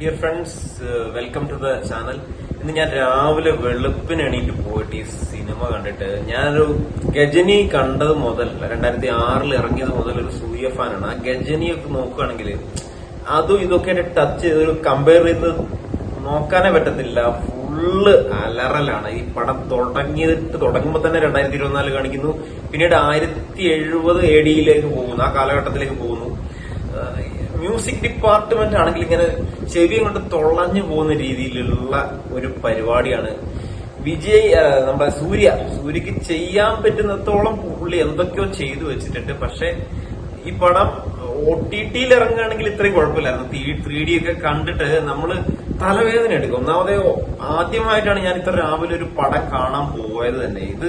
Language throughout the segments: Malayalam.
Dear friends welcome to the channel ഇന്ന് ഞാൻ രാവിലെ വെളുപ്പിന് എണീറ്റ് പോയിട്ട് ഈ സിനിമ കണ്ടിട്ട് ഞാനൊരു ഗജനി കണ്ടത് മുതൽ രണ്ടായിരത്തി ആറിൽ ഇറങ്ങിയത് മുതൽ ഒരു സൂര്യ ഫാനാണ് ആ ഗജനിയൊക്കെ നോക്കുകയാണെങ്കിൽ അതും ഇതൊക്കെ ടച്ച് ചെയ്ത് ഒരു കമ്പയർ ചെയ്ത് നോക്കാനേ പറ്റത്തില്ല. ഫുള്ള് അലറലാണ്. ഈ പടം തുടങ്ങിയിട്ട് തുടങ്ങുമ്പോൾ തന്നെ രണ്ടായിരത്തി ഇരുപത്തിനാല് കാണിക്കുന്നു. പിന്നീട് ആയിരത്തി എഴുപത് എ ഡിയിലേക്ക് പോകുന്നു. ആ കാലഘട്ടത്തിലേക്ക് പോകുന്നു. മ്യൂസിക് ഡിപ്പാർട്ട്മെന്റ് ആണെങ്കിൽ ഇങ്ങനെ ചെവിയും കൊണ്ട് തൊള്ളഞ്ഞു പോകുന്ന രീതിയിലുള്ള ഒരു പരിപാടിയാണ്. വിജയ് നമ്മുടെ സൂര്യ. സൂര്യക്ക് ചെയ്യാൻ പറ്റുന്നത്തോളം പുള്ളി എന്തൊക്കെയോ ചെയ്തു വെച്ചിട്ടുണ്ട്. പക്ഷെ ഈ പടം ഒ ടി ടിയിൽ ഇറങ്ങുകയാണെങ്കിൽ ഇത്രയും കുഴപ്പമില്ലായിരുന്നു. ത്രീ ഡി ഒക്കെ കണ്ടിട്ട് നമ്മൾ തലവേദന എടുക്കും. ഒന്നാമതേ ആദ്യമായിട്ടാണ് ഞാൻ ഇത്ര രാവിലെ ഒരു പടം കാണാൻ പോയത് തന്നെ. ഇത്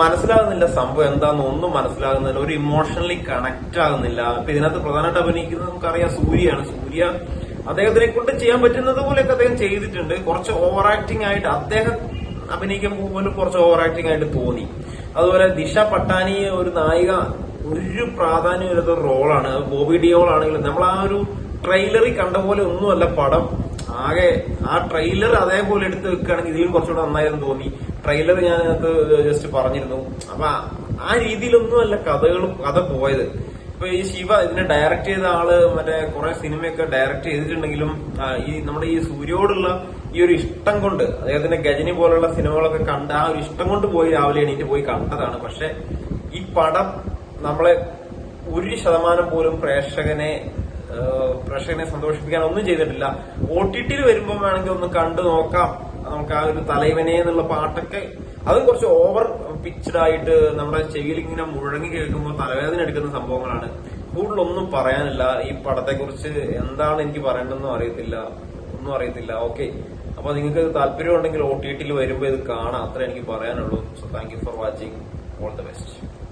മനസ്സിലാകുന്നില്ല സംഭവം എന്താന്ന് ഒന്നും മനസ്സിലാകുന്നില്ല. ഒരു ഇമോഷണലി കണക്ട് ആകുന്നില്ല. അപ്പൊ ഇതിനകത്ത് പ്രധാനമായിട്ട് അഭിനയിക്കുന്നത് നമുക്കറിയാം സൂര്യയാണ്. സൂര്യ അദ്ദേഹത്തിനെ കൊണ്ട് ചെയ്യാൻ പറ്റുന്നത് പോലെയൊക്കെ അദ്ദേഹം ചെയ്തിട്ടുണ്ട്. കുറച്ച് ഓവർ ആക്ടിങ് ആയിട്ട് അദ്ദേഹം അഭിനയിക്കുമ്പോൾ പോലും കുറച്ച് ഓവർ ആക്ടിങ് ആയിട്ട് തോന്നി. അതുപോലെ ദിശ പട്ടാനി ഒരു നായിക ഒരു പ്രാധാന്യം ഇല്ലാത്ത ഒരു റോളാണ് ബോബി ഡിയോൾ ആണെങ്കിലും നമ്മൾ ആ ഒരു ട്രെയിലറിൽ കണ്ട പോലെ ഒന്നുമല്ല പടം. ആകെ ആ ട്രെയിലർ അതേപോലെ എടുത്ത് വെക്കുകയാണെങ്കിൽ ഇതിലും കുറച്ചുകൂടെ നന്നായിരുന്നു തോന്നി. ട്രെയിലർ ഞാൻ അതിനകത്ത് ജസ്റ്റ് പറഞ്ഞിരുന്നു. അപ്പൊ ആ- ആ രീതിയിലൊന്നുമല്ല കഥകളും കഥ പോയത്. ഇപ്പൊ ഈ ശിവ ഇതിനെ ഡയറക്ട് ചെയ്ത ആൾ മറ്റേ കുറെ സിനിമയൊക്കെ ഡയറക്ട് ചെയ്തിട്ടുണ്ടെങ്കിലും ഈ നമ്മുടെ ഈ സൂര്യോടുള്ള ഈ ഒരു ഇഷ്ടം കൊണ്ട് അദ്ദേഹത്തിന്റെ ഗജനി പോലുള്ള സിനിമകളൊക്കെ കണ്ട ആ ഒരു ഇഷ്ടം കൊണ്ട് പോയി രാവിലെ എണീറ്റ് പോയി കണ്ടതാണ്. പക്ഷെ ഈ പടം നമ്മളെ ഒരു ശതമാനം പോലും പ്രേക്ഷകനെ പ്രേക്ഷകനെ സന്തോഷിപ്പിക്കാൻ ഒന്നും ചെയ്തിട്ടില്ല. ഒ ടി ടിയിൽ വരുമ്പോൾ വേണമെങ്കിൽ ഒന്ന് കണ്ടു നോക്കാം. നമുക്ക് ആ ഒരു തലൈവനെ എന്നുള്ള പാട്ടൊക്കെ അതും കുറച്ച് ഓവർ പിച്ചഡ് ആയിട്ട് നമ്മുടെ ചെവിയിൽ ഇങ്ങനെ മുഴങ്ങി കേൾക്കുമ്പോൾ തലവേദന എടുക്കുന്ന സംഭവങ്ങളാണ്. കൂടുതലൊന്നും പറയാനില്ല. ഈ പടത്തെ കുറിച്ച് എന്താണ് എനിക്ക് പറയേണ്ടതെന്നും അറിയത്തില്ല. ഒന്നും അറിയത്തില്ല. ഓക്കെ. അപ്പൊ നിങ്ങൾക്ക് താല്പര്യം ഉണ്ടെങ്കിൽ ഒ ടി ടിയിൽ വരുമ്പോൾ ഇത് കാണാം. അത്ര എനിക്ക് പറയാനുള്ളൂ. So thank you for watching all the best